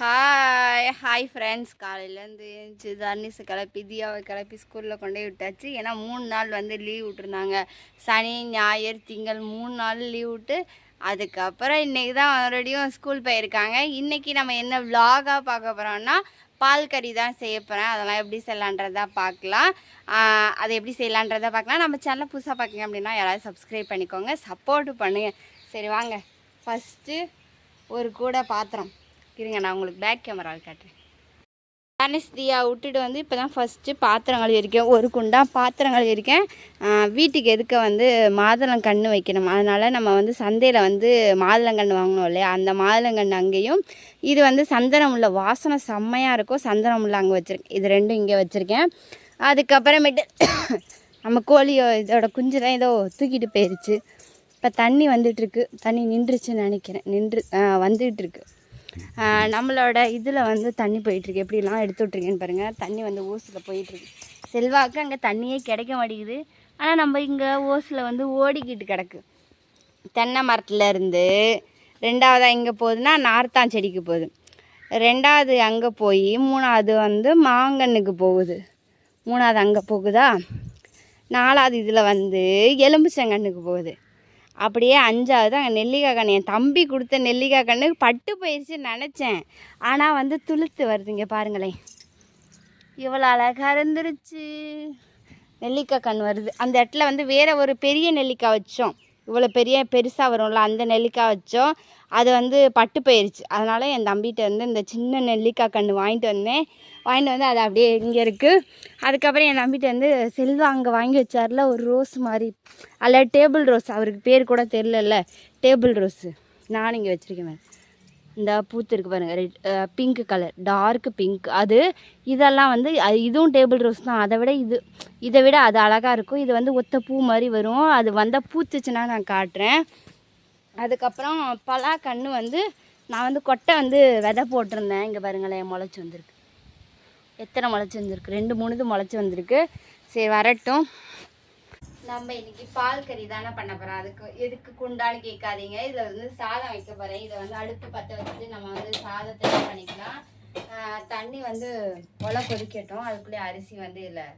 Hi hi friends காலையிலேருந்து எழுந்துச்சு தர்னிஸை கிளப்பி தியாவை கிளப்பி ஸ்கூலில் கொண்டு விட்டாச்சு. ஏன்னா மூணு நாள் வந்து லீவ் விட்டுருந்தாங்க. சனி ஞாயிறு திங்கள் மூணு நாள் லீவ் விட்டு அதுக்கப்புறம் இன்றைக்கி தான் மறுபடியும் ஸ்கூல் போயிருக்காங்க. இன்றைக்கி நம்ம என்ன விலாகாக பார்க்க போகிறோம்னா பால் கறி தான் செய்ய போகிறேன் அதெல்லாம் எப்படி செய்யலான்றதா பார்க்கலாம். அதை எப்படி செய்யலான்றதை பார்க்கலாம். நம்ம சேனலை புதுசாக பார்க்குங்க அப்படின்னா யாராவது சப்ஸ்கிரைப் பண்ணிக்கோங்க. சப்போர்ட் பண்ணுங்க. சரி வாங்க. ஃபஸ்ட்டு ஒரு கூடை பாத்திரம். இருங்க நான் உங்களுக்கு பேக் கேமராவில் காட்டுறேன். தனுஷ் தியா விட்டுட்டு வந்து இப்போ தான் ஃபஸ்ட்டு பாத்திரம் கழுவிருக்கேன் ஒரு குண்டா பாத்திரம் கழுவிருக்கேன் வீட்டுக்கு எதுக்க வந்து மாதுளங்கன்று வைக்கணும்? அதனால் நம்ம வந்து சந்தையில் வந்து மாதுளங்கன்று வாங்கினோம் இல்லையா? அந்த மாதுளங்கன்று அங்கேயும் இது வந்து சந்தனம் உள்ள வாசனை செம்மையாக இருக்கும். சந்தனம் உள்ள அங்கே வச்சுருக்கேன் இது ரெண்டும் இங்கே வச்சுருக்கேன். அதுக்கப்புறமேட்டு நம்ம கோழியோ இதோட குஞ்சு தான் ஏதோ தூக்கிட்டு போயிடுச்சு இப்போ தண்ணி வந்துட்டுருக்கு தண்ணி நின்றுச்சுன்னு நினைக்கிறேன். நின்று வந்துகிட்ருக்கு நம்மளோட இதில் வந்து தண்ணி போயிட்டுருக்கு. எப்படிலாம் எடுத்து விட்ருக்கேன்னு பாருங்கள் தண்ணி வந்து ஓசில் போயிட்டுருக்கு. செல்வாக்கு அங்கே தண்ணியே கிடைக்க மாட்டேங்குது. ஆனால் நம்ம இங்கே ஓஸில் வந்து ஓடிக்கிட்டு கிடக்கு. தென்னை மரத்துல இருந்து ரெண்டாவதாக இங்கே போகுதுன்னா நார்த்தான் செடிக்கு போகுது. ரெண்டாவது அங்கே போய் மூணாவது வந்து மாங்கன்னுக்கு போகுது. மூணாவது அங்கே போகுதா? நாலாவது இதில் வந்து எலும்புச்சங்கன்னுக்கு போகுது. அப்படியே அஞ்சாவது அங்கே நெல்லிக்காய் கன்று என் தம்பி கொடுத்த நெல்லிக்காய் கன்று பட்டு போயிடுச்சுன்னு நினச்சேன். ஆனால் வந்து துளுத்து வருதுங்க பாருங்களேன். இவ்வளோ அழகாக இருந்துருச்சு. நெல்லிக்காய் கன்று வருது. அந்த இடத்துல வந்து வேறு ஒரு பெரிய நெல்லிக்காய் வச்சோம். இவ்வளோ பெரிய பெருசாக வரும்ல அந்த நெல்லிக்காய் வச்சோம். அது வந்து பட்டு போயிருச்சு. அதனால் என் தம்பிகிட்ட வந்து இந்த சின்ன நெல்லிக்காய் கன்று வாங்கிட்டு வந்தேன். வாங்கிட்டு வந்து அது அப்படியே இங்கே இருக்குது அதுக்கப்புறம் என் நம்பிட்டு வந்து செல்வா அங்கே வாங்கி வச்சார்ல ஒரு ரோஸ் மாதிரி. அதில் டேபிள் ரோஸ். அவருக்கு பேர் கூட தெரிலல்ல டேபிள் ரோஸு. நான் இங்கே வச்சுருக்கேன் இந்த பூத்து இருக்கு பாருங்கள் red pink colour dark pink அது இதெல்லாம் வந்து இதுவும் டேபிள் ரோஸ் தான். அதை விட இது இதை விட அது அழகாக இருக்கும். இது வந்து ஒத்த பூ மாதிரி வரும். அது வந்தால் பூத்துச்சுன்னா நான் காட்டுறேன். அதுக்கப்புறம் பலா கன்று வந்து நான் வந்து கொட்டை வந்து விதை போட்டிருந்தேன். இங்கே பாருங்களேன் முளைச்சி வந்திருக்கு. எத்தனை முளைச்சி வந்திருக்கு? ரெண்டு மூணுது முளைச்சி வந்திருக்கு. சரி வரட்டும். நம்ம இன்னைக்கு பால் கறி தானே பண்ண போகிறோம் அதுக்கு எதுக்கு குண்டான்னு கேட்காதீங்க. இதில் வந்து சாதம் வைக்க போகிறேன் இதை வந்து அடுப்பு பற்ற வச்சுட்டு நம்ம வந்து சாதத்தை பண்ணிக்கலாம். தண்ணி வந்து ஒலை கொதிக்கட்டும். அதுக்குள்ளேயே அரிசி வந்து இதில்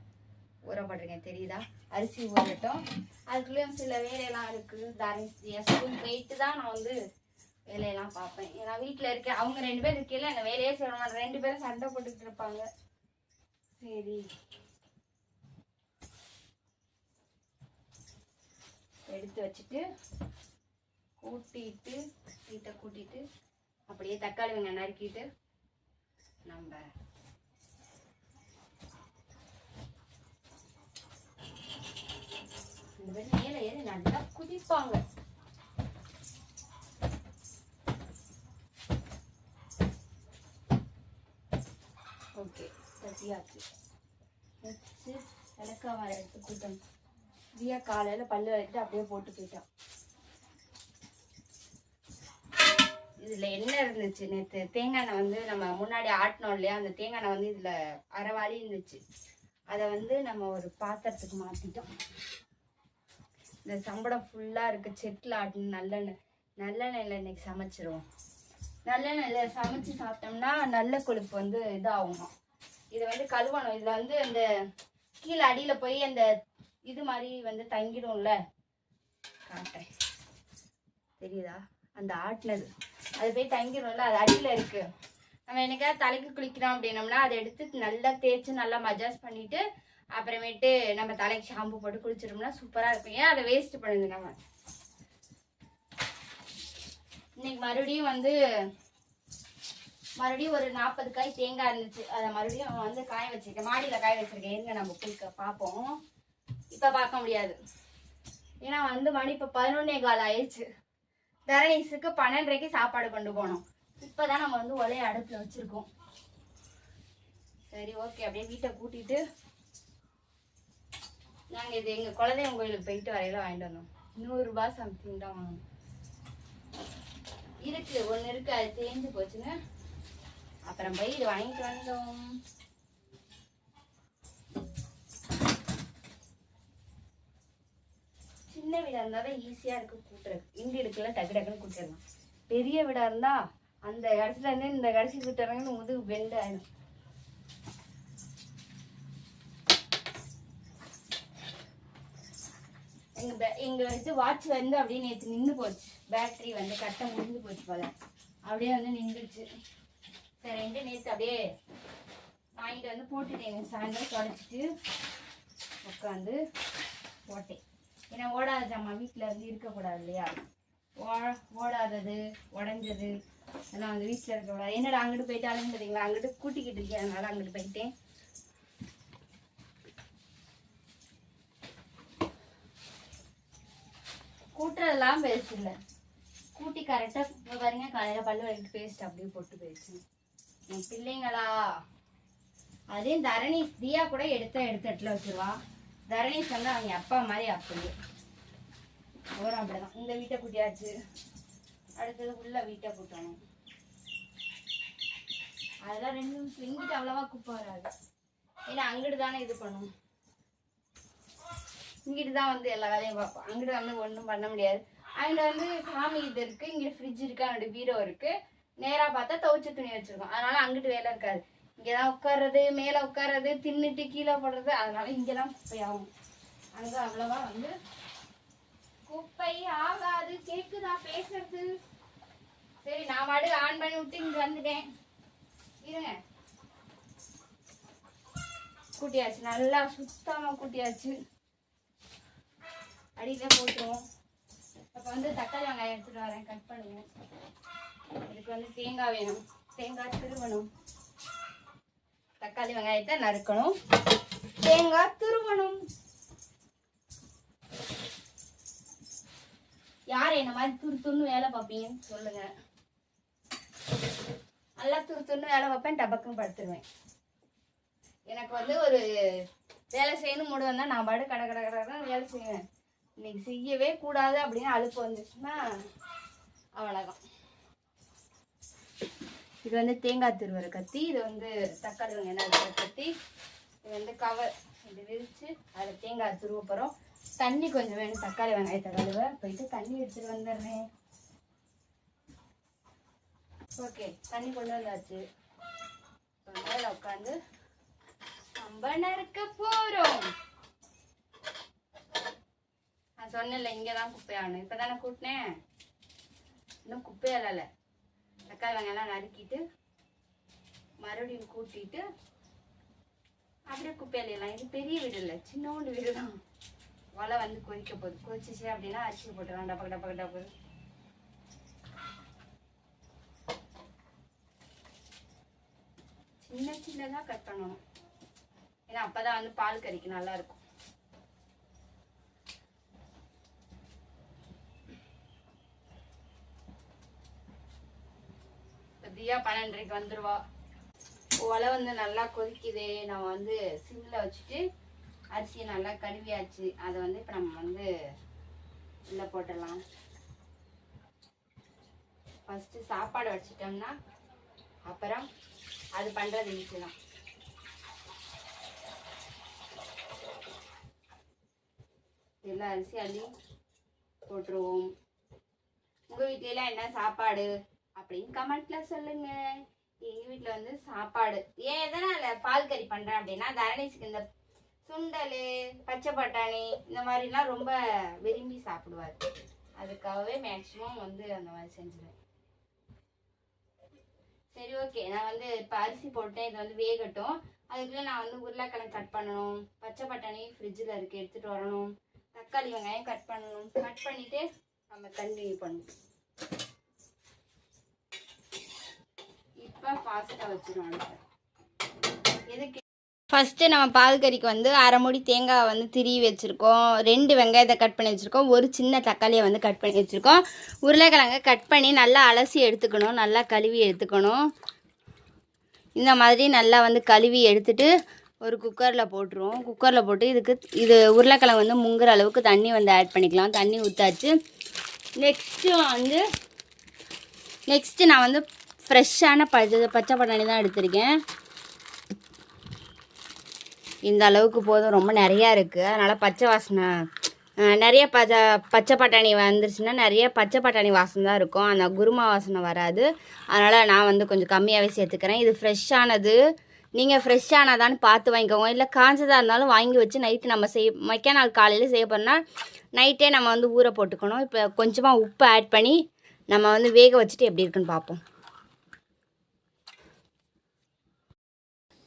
ஊற தெரியுதா? அரிசி ஊறட்டும். அதுக்குள்ளேயும் சில வேலையெல்லாம் இருக்குது தரிசி ஸ்கூல் போயிட்டு தான் நான் வந்து வேலையெல்லாம் பார்ப்பேன். ஏன்னா வீட்டில் இருக்கேன். அவங்க ரெண்டு பேரும் இருக்கையில என்ன வேலையே செய்ய மாட்டேன். ரெண்டு பேரும் சண்டை போட்டுக்கிட்டு இருப்பாங்க. சரி. எடுத்து வச்சுட்டு கூட்டிட்டு வீட்டை கூட்டிட்டு அப்படியே தக்காளி வெங்காயம் நறுக்கிட்டு நம்ம ரெண்டு பேரும் ஏறி நல்லா குதிப்பாங்க. ஓகே தட்டியாச்சு வச்சு விளக்காம எடுத்து கூட்டணும் தியா காலையில் பல்லு விளக்கிட்டு அப்படியே போட்டு போயிட்டான். இதில் என்ன இருந்துச்சு? நேற்று தேங்காய் எண்ணெய் வந்து நம்ம முன்னாடி ஆட்டினோம் இல்லையா? அந்த தேங்காய் எண்ணெய் வந்து இதில் அரைவாளி இருந்துச்சு. அதை வந்து நம்ம ஒரு பாத்திரத்துக்கு மாற்றிட்டோம் இந்த சம்பளம் ஃபுல்லாக இருக்குது செட்டில் ஆட்டணும் நல்லெண்ணெய். நல்லெண்ணெயில் இன்னைக்கு சமைச்சிருவோம். நல்லெண்ணெயில் சமைச்சு சாப்பிட்டோம்னா நல்ல கொழுப்பு வந்து இதாகுமா இது வந்து கழுவணும். இதில் வந்து அந்த கீழே அடியில் போய் அந்த இது மாதிரி வந்து தங்கிடும்ல. காட்டுறேன் தெரியுதா? அந்த ஆட்டினது. அது போய் தங்கிடும்ல. அது அடியில் இருக்கு. நம்ம என்னைக்காவது தலைக்கு குளிக்கிறோம் அப்படின்னோம்னா அதை எடுத்து நல்லா தேய்ச்சி நல்லா மஜாஸ் பண்ணிட்டு அப்புறமேட்டு நம்ம தலைக்கு ஷாம்பு போட்டு குளிச்சிட்டோம்னா சூப்பராக இருக்கும். ஏன் அதை வேஸ்ட் பண்ணுது நம்ம? இன்னைக்கு மறுபடியும் வந்து மறுபடியும் ஒரு நாற்பது காய் தேங்காய் இருந்துச்சு. அதை மறுபடியும் வந்து காய வச்சிருக்கேன். மாடியில் காய வச்சிருக்கேன். இருங்க நம்ம குளிக்க பார்ப்போம் இப்போ பார்க்க முடியாது. ஏன்னா வந்து மணி இப்போ பதினொன்னே கால் ஆயிடுச்சு. தரணீஸுக்கு பன்னெண்டரைக்கு சாப்பாடு கொண்டு போனோம். இப்போ தான் நம்ம வந்து ஒலைய அடுப்பில் வச்சுருக்கோம். சரி ஓகே. அப்படியே வீட்டை கூட்டிட்டு நாங்கள் இது எங்கள் குலதெய்வம் கோயிலுக்கு போயிட்டு வரையில வாங்கிட்டு வந்தோம். நூறுரூபா சம்திங் தான் வாங்கணும் இருக்கு ஒன்று இருக்கு. அது தேஞ்சு போச்சுன்னு அப்புறம் போய் இது வாங்கிட்டு வந்தோம். சின்ன வீடாக இருந்தால் தான் ஈஸியாக இருக்கு கூட்டுறது இங்கே இருக்குல்ல டக்கு டக்குன்னு கூட்டிடலாம். பெரிய வீடாக இருந்தால் அந்த இடத்துல இருந்து இந்த கடைசி கூட்டுறாங்கன்னு முதுகு பெண்ட் ஆயிடும். எங்க பே- எங்க வந்து வாட்ச் வந்து அப்படியே நேற்று நின்று போச்சு. பேட்டரி வந்து கட்ட முடிஞ்சு போச்சு போல. அப்படியே வந்து நின்றுச்சு. சரின்ட்டு நேற்று அப்படியே வாங்கிட்டு வந்து போட்டுட்டேன். சாயந்தரம் தொடச்சிட்டு உட்காந்து போட்டேன். ஏன்னா ஓடாத ஜாமான் வீட்டில் வந்து இருக்கக்கூடாது இல்லையா? ஓ- ஓடாதது உடஞ்சது அதெல்லாம் வந்து வீட்டில் இருக்கக்கூடாது. என்னடா அங்கிட்டு போயிட்டாலும் பார்த்தீங்களா? அங்கிட்டு கூட்டிக்கிட்டு இருக்கேன். அதனால அங்கிட்டு போயிட்டேன். கூட்டுறதெல்லாம் பெருசு இல்லை. கூட்டி கரெக்டாக பாருங்க காலையில் பல்லு வரைக்கும் பேஸ்ட் அப்படியே போட்டு போயிடுச்சு. என் பிள்ளைங்களா? அதையும் தரணி தியா கூட எடுத்த எடுத்த இடத்துல வச்சிருவா. தரணீஷ் வந்து அவங்க அப்பா மாதிரி அப்படியே அவரும் அப்படிதான். இந்த வீட்டை கூட்டியாச்சு. அடுத்தது உள்ள வீட்டை கூட்டணும். அதெல்லாம் ரெண்டு நிமிஷம் இங்கிட்டு அவ்வளவா குப்பை வராது. ஏன்னா அங்கிட்டு தானே இது பண்ணும். இங்கிட்டு தான் வந்து எல்லா வேலையும் பார்ப்போம் அங்கிட்டு வந்து ஒன்றும் பண்ண முடியாது. அங்கிட்ட வந்து சாமி இது இருக்குது இங்கிட்டு ஃப்ரிட்ஜ் இருக்குது அங்கிட்டு பீரோ இருக்குது நேரா பார்த்தா துவைச்ச துணி வச்சிருக்கோம். அதனால அங்கிட்டு வேலை இருக்காது. இங்கதான் உட்கார்றது மேல உட்கார்றது தின்னுட்டு கீழே போடுறது அதனால இங்கதான் குப்பை ஆகும் அங்க அவ்வளவா வந்து குப்பை ஆகாது. கேக்குதா பேசுறது? சரி நான் மாடு ஆன் பண்ணி விட்டு இங்க வந்துட்டேன். இருங்க. கூட்டியாச்சு. நல்லா சுத்தமா கூட்டியாச்சு. அடியில போட்டுருவோம். அப்ப வந்து தக்காளி வெங்காயம் எடுத்துட்டு வரேன். கட் பண்ணுவோம். இதுக்கு வந்து தேங்காய் வேணும். தேங்காய் திருவணும். தக்காளி வெங்காயத்தை நறுக்கணும். தேங்காய் துருவணும். யார் என்ன மாதிரி துரு துருன்னு வேலை பார்ப்பீங்கன்னு சொல்லுங்க. நல்லா துரு துருன்னு வேலை பார்ப்பேன் டபக்குன்னு படுத்துருவேன். எனக்கு வந்து ஒரு வேலை செய்யணும் மூடு வந்தா நான் பாடு கடை கடை கடை வேலை செய்வேன். இன்னைக்கு செய்யவே கூடாது அப்படின்னு அழுப்பு வந்துச்சுன்னா அவ்வளோதான் இது வந்து தேங்காய் திருவர கத்தி இது வந்து தக்காளி வெங்காயம் கத்தி. இது வந்து கவர் இது விரிச்சு அதில் தேங்காய் துருவ போகிறோம் தண்ணி கொஞ்சம் வேணும் தக்காளி வெங்காயத்தை கழுவ. போயிட்டு தண்ணி எடுத்துட்டு வந்துடுறேன். ஓகே தண்ணி கொண்டு வந்தாச்சு. உட்காந்து நம்ம நறுக்க போகிறோம் நான் சொன்னேன்ல இங்கே தான் குப்பையாகணும் இப்போ தானே கூட்டினேன்? இன்னும் குப்பையால தக்காளி வெங்காயம்லாம் நறுக்கிட்டு மறுபடியும் கூட்டிட்டு அப்படியே குப்பையிலாம் இது பெரிய வீடு இல்லை சின்னோண்டு வீடு தான் வலை வந்து கொதிக்க போகுது. கொதிச்சிச்சு அப்படின்னா அரிசி போட்டுடலாம். டப்பக்கு டப்பக்கு டப்பு சின்ன சின்னதாக கட் பண்ணணும். ஏன்னா அப்போ தான் வந்து பால் கறிக்கு நல்லாயிருக்கும் இருக்கும் பன்னெண்டரைக்கு வந்துருவா. ஒலை வந்து நல்லா கொதிக்குது நம்ம வந்து சிம்மில் வச்சுட்டு அரிசியை நல்லா கழுவியாச்சு. அதை வந்து இப்போ நம்ம வந்து உள்ள போட்டுடலாம். ஃபஸ்ட்டு சாப்பாடு வச்சிட்டோம்னா அப்புறம் அது பண்ணுறது ஈஸி தான் எல்லா அரிசி அள்ளி போட்டுருவோம் உங்கள் வீட்டிலலாம் என்ன சாப்பாடு? அப்படின்னு கமெண்ட்ல சொல்லுங்க. எங்கள் வீட்டில் வந்து சாப்பாடு. ஏன் எதனால பால் கறி பண்ணுறேன் அப்படின்னா தரணேஷுக்கு இந்த சுண்டல் பச்சை பட்டாணி இந்த மாதிரிலாம் ரொம்ப விரும்பி சாப்பிடுவார். அதுக்காகவே மேக்ஸிமம் வந்து அந்த மாதிரி செஞ்சுருவேன். சரி ஓகே நான் வந்து இப்போ அரிசி போட்டேன். இது வந்து வேகட்டும். அதுக்குள்ளே நான் வந்து உருளைக்கிழங்கு கட் பண்ணணும். பச்சை பட்டாணி ஃப்ரிட்ஜில் இருக்கு எடுத்துகிட்டு வரணும். தக்காளி வெங்காயம் கட் பண்ணணும். கட் பண்ணிவிட்டு நம்ம கண்டினியூ பண்ணணும் இப்போ ஃபாஸ்ட்டாக எதுக்கு ஃபஸ்ட்டு நம்ம பால் கறிக்கு வந்து அரை மூடி தேங்காய் வந்து திருவி வச்சுருக்கோம். ரெண்டு வெங்காயத்தை கட் பண்ணி வச்சுருக்கோம். ஒரு சின்ன தக்காளியை வந்து கட் பண்ணி வச்சுருக்கோம். உருளைக்கிழங்கை கட் பண்ணி நல்லா அலசி எடுத்துக்கணும். நல்லா கழுவி எடுத்துக்கணும். இந்த மாதிரி நல்லா வந்து கழுவி எடுத்துட்டு ஒரு குக்கரில் போட்டுருவோம். குக்கரில் போட்டு இதுக்கு இது உருளைக்கிழங்கு வந்து முங்குற அளவுக்கு தண்ணி வந்து ஆட் பண்ணிக்கலாம். தண்ணி ஊற்றாச்சு நெக்ஸ்ட்டு வந்து நெக்ஸ்ட்டு நான் வந்து ஃப்ரெஷ்ஷான பச்சை பச்சை பட்டாணி தான் எடுத்திருக்கேன். இந்த அளவுக்கு போதும். ரொம்ப நிறையா இருக்குது அதனால் பச்சை வாசனை நிறைய பச்சை பச்சை பட்டாணி வந்துருச்சுன்னா நிறைய பச்சை பட்டாணி வாசனை தான் இருக்கும். அந்த குருமா வாசனை வராது. அதனால் நான் வந்து கொஞ்சம் கம்மியாகவே சேர்த்துக்கிறேன். இது ஃப்ரெஷ்ஷானது. நீங்கள் ஃப்ரெஷ்ஷானதான்னு பார்த்து வாங்கிக்கோங்க. இல்லை காஞ்சதாக இருந்தாலும் வாங்கி வச்சு நைட்டு நம்ம செய் மைக்க நாள் காலையில் செய்ய போகிறோம்னா நைட்டே நம்ம வந்து ஊற போட்டுக்கணும். இப்போ கொஞ்சமாக உப்பு ஆட் பண்ணி நம்ம வந்து வேக வச்சுட்டு எப்படி இருக்குன்னு பார்ப்போம்.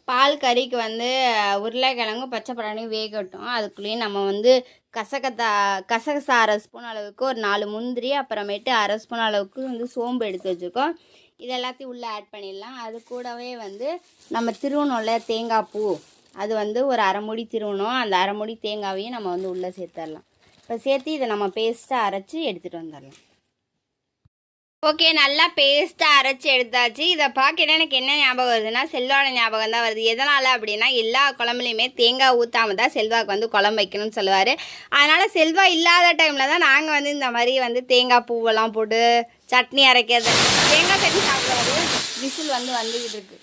பால் கறிக்கு வந்து அஹ், உருளைக்கிழங்கும் பச்சை பட்டாணியும் வேகட்டும். அதுக்குள்ளேயும் நம்ம வந்து கசகத்தா கசகசா அரை ஸ்பூன் அளவுக்கு ஒரு நாலு முந்திரி அப்புறமேட்டு அரை ஸ்பூன் அளவுக்கு வந்து சோம்பு எடுத்து வச்சுருக்கோம். இது எல்லாத்தையும் உள்ளே ஆட் பண்ணிடலாம். அது கூடவே வந்து நம்ம திருவணும்ல தேங்காய் பூ. அது வந்து ஒரு அரைமுடி திருவணும். அந்த அரைமுடி தேங்காவையும் நம்ம வந்து உள்ளே சேர்த்துடலாம். இப்போ சேர்த்து இதை நம்ம பேஸ்ட்டாக அரைச்சி எடுத்துகிட்டு வந்துடலாம். ஓகே நல்லா பேஸ்ட்டாக அரைச்சி எடுத்தாச்சு. இதை பார்க்க எனக்கு என்ன ஞாபகம் வருதுன்னா செல்வான ஞாபகம் தான் வருது. எதனால் அப்படின்னா எல்லா குழம்புலையுமே தேங்காய் ஊற்றாம தான் செல்வாக்கு வந்து குழம்பு வைக்கணும்னு சொல்லுவார். அதனால் செல்வா இல்லாத டைமில் தான் நாங்கள் வந்து இந்த மாதிரி வந்து தேங்காய் பூவெல்லாம் போட்டு சட்னி அரைக்கிறது. தேங்காய் சட்னி சாப்பிடுவாரு விசில் வந்து வந்துக்கிட்டு இருக்கு.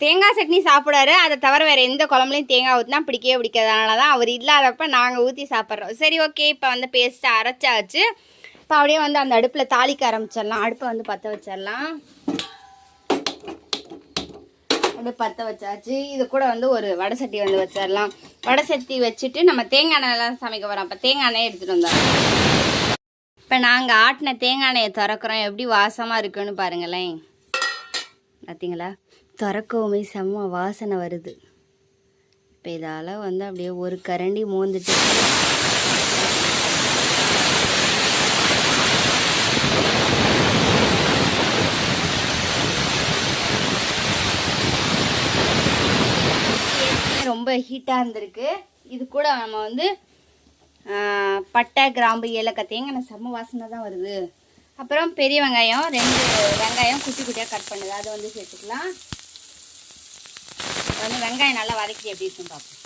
தேங்காய் சட்னி சாப்பிடாரு அதை தவிர வேறு எந்த குழம்புலையும் தேங்காய் ஊற்றினா பிடிக்கவே பிடிக்காது. அதனால தான் அவர் இல்லாதப்ப நாங்கள் ஊற்றி சாப்பிட்றோம். சரி ஓகே. இப்போ வந்து பேஸ்ட்டை அரைச்சாச்சு. இப்போ அப்படியே வந்து அந்த அடுப்பில் தாளிக்க ஆரம்பிச்சிடலாம். அடுப்பை வந்து பற்ற வச்சிடலாம். அப்படியே பற்ற வச்சாச்சு. இது கூட வந்து ஒரு வடை சட்டி வந்து வச்சிடலாம். வடை சட்டி வச்சுட்டு நம்ம தேங்காய் எண்ணெய்லாம் சமைக்க வரோம் அப்போ தேங்காய் எண்ணெய் எடுத்துகிட்டு வந்தோம். இப்போ நாங்கள் ஆட்டின தேங்காய் எண்ணெயை திறக்கிறோம். எப்படி வாசமாக இருக்குன்னு பாருங்களேன். பார்த்தீங்களா திறக்கவுமே செம்ம வாசனை வருது. இப்போ இதால் வந்து அப்படியே ஒரு கரண்டி மோந்துட்டு ஏற்கனவே ரொம்ப ஹீட்டாக இருந்திருக்கு. இது கூட நம்ம வந்து பட்டை கிராம்பு ஏலக்காய் தேங்காய் செம்ம வாசனை தான் வருது. அப்புறம் பெரிய வெங்காயம் ரெண்டு வெங்காயம் குட்டி குட்டியாக கட் பண்ணுது. அதை வந்து சேர்த்துக்கலாம். வந்து வெங்காயம் நல்லா வதக்கி எப்படி இருக்குன்னு பார்ப்போம்.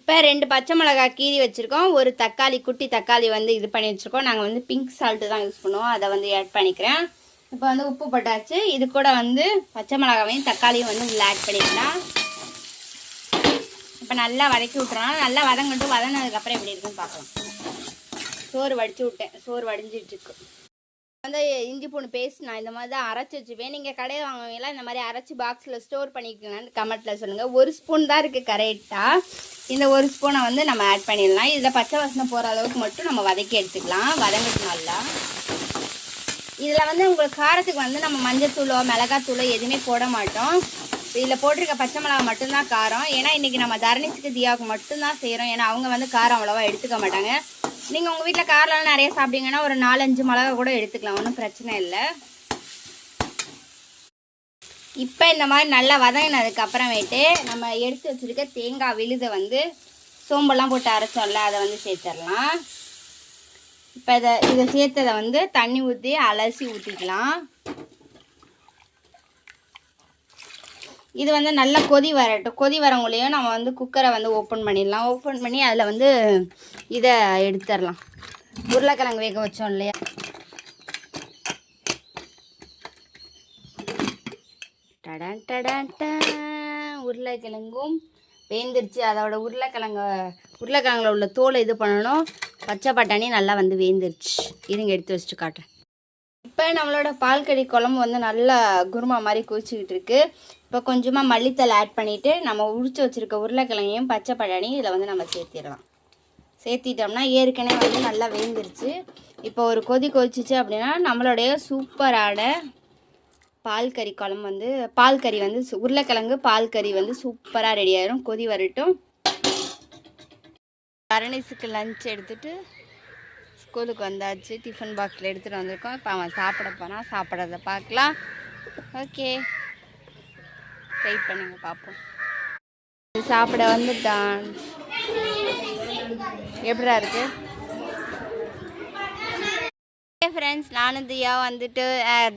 இப்போ ரெண்டு பச்சை மிளகாய் கீறி வச்சுருக்கோம். ஒரு தக்காளி குட்டி தக்காளி வந்து இது பண்ணி வச்சுருக்கோம். நாங்கள் வந்து பிங்க் சால்ட்டு தான் யூஸ் பண்ணுவோம். அதை வந்து ஆட் பண்ணிக்கிறேன். இப்போ வந்து உப்பு போட்டாச்சு. இது கூட வந்து பச்சை மிளகாவையும் தக்காளியும் வந்து உள்ள ஆட் பண்ணிக்கலாம். இப்போ நல்லா வதக்கி விட்டுறோம். நல்லா வதங்கட்டும் வதங்கினதுக்கப்புறம் எப்படி இருக்குன்னு பார்க்கலாம். சோறு வடித்து விட்டேன். சோறு வடிஞ்சிட்ருக்கு வந்து இஞ்சி பூண்டு பேஸ்ட் நான் இந்த மாதிரி தான் அரைச்சி வச்சுப்பேன். நீங்கள் கடையில் வாங்குவீங்களா? இந்த மாதிரி அரைச்சி பாக்ஸில் ஸ்டோர் பண்ணிக்கலான்னு கமெண்ட்டில் சொல்லுங்கள் ஒரு ஸ்பூன் தான் இருக்குது கரெக்டாக இந்த ஒரு ஸ்பூனை வந்து நம்ம ஆட் பண்ணிடலாம். இதில் பச்சை வாசனை போகிற அளவுக்கு மட்டும் நம்ம வதக்கி எடுத்துக்கலாம். வதங்கிட்டு நல்லா. இதில் வந்து உங்களுக்கு காரத்துக்கு வந்து நம்ம மஞ்சத்தூளோ மிளகாத்தூளோ எதுவுமே போட மாட்டோம். இதில் போட்டிருக்க பச்சை மிளகா மட்டும்தான் காரம். ஏன்னா இன்றைக்கி நம்ம தரணிச்சுக்கு தியாவுக்கு மட்டும்தான் செய்கிறோம் ஏன்னா அவங்க வந்து காரம் அவ்வளோவா எடுத்துக்க மாட்டாங்க. நீங்கள் உங்கள் வீட்டில் காரம்லாம் நிறைய சாப்பிட்டீங்கன்னா ஒரு நாலஞ்சு மிளகா கூட எடுத்துக்கலாம். ஒன்றும் பிரச்சனை இல்லை. இப்போ இந்த மாதிரி நல்லா வதங்கினதுக்கு அப்புறமேட்டு நம்ம எடுத்து வச்சுருக்க தேங்காய் விழுதை வந்து சோம்பெல்லாம் போட்டு அரைச்சோம்ல அதை வந்து சேர்த்துடலாம். இப்போ இதை இதை சேர்த்ததை வந்து தண்ணி ஊற்றி அலசி ஊற்றிக்கலாம் இது வந்து நல்லா கொதி வரட்டும். கொதி வரவங்களையும் நம்ம வந்து குக்கரை வந்து ஓப்பன் பண்ணிடலாம். ஓப்பன் பண்ணி அதில் வந்து இதை எடுத்துடலாம். உருளைக்கிழங்கு வேக வச்சோம் இல்லையா? டடன் டடன் ட உருளைக்கிழங்கும் வேந்துருச்சு. அதோட உருளைக்கிழங்க உருளைக்கிழங்குல உள்ள தோலை இது பண்ணணும். பச்சை பட்டாணி நல்லா வந்து வேந்துருச்சு. இருங்க எடுத்து வச்சுட்டு காட்டுறேன். இப்போ நம்மளோட பால்கடி குழம்பு வந்து நல்லா குருமா மாதிரி குவிச்சிக்கிட்டு இருக்குது இப்போ கொஞ்சமாக மல்லித்தலை ஆட் பண்ணிவிட்டு நம்ம உரிச்சு வச்சுருக்க உருளைக்கிழங்கையும் பச்சை பழனியும் இதில் வந்து நம்ம சேர்த்திடலாம். சேர்த்திட்டோம்னா ஏற்கனவே வந்து நல்லா வேந்துருச்சு. இப்போ ஒரு கொதி கொதிச்சிச்சு அப்படின்னா நம்மளுடைய சூப்பரான பால் கறி குழம்பு வந்து பால் கறி வந்து சு- உருளைக்கிழங்கு பால் கறி வந்து சூப்பராக ரெடி ஆயிரும். கொதி வரட்டும். கரணிஸுக்கு லஞ்ச் எடுத்துட்டு ஸ்கூலுக்கு வந்தாச்சு. டிஃபன் பாக்ஸில் எடுத்துகிட்டு வந்திருக்கோம். இப்போ அவன் சாப்பிட போனால் சாப்பிட்றத பார்க்கலாம். ஓகே வெயிட் பண்ணுங்க பார்ப்போம் சாப்பிட வந்துட்டான் எப்படிடா இருக்கு? ஃப்ரெண்ட்ஸ் நானும் தியா வந்துட்டு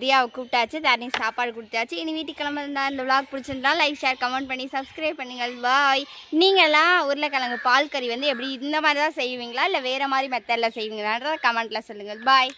தியாவை கூப்பிட்டாச்சு. தரணி சாப்பாடு கொடுத்தாச்சு. இனி வீட்டுக்கு கிளம்பிருந்தா இந்த விளாக் பிடிச்சிருந்தா லைக் ஷேர் கமெண்ட் பண்ணி சப்ஸ்கிரைப் பண்ணுங்கள். பாய் நீங்களாம் உருளைக்கிழங்கு பால் கறி வந்து எப்படி இந்த மாதிரி தான் செய்வீங்களா? இல்லை வேறு மாதிரி மெத்தடில் செய்வீங்களான்றத கமெண்ட்டில் சொல்லுங்கள். பாய்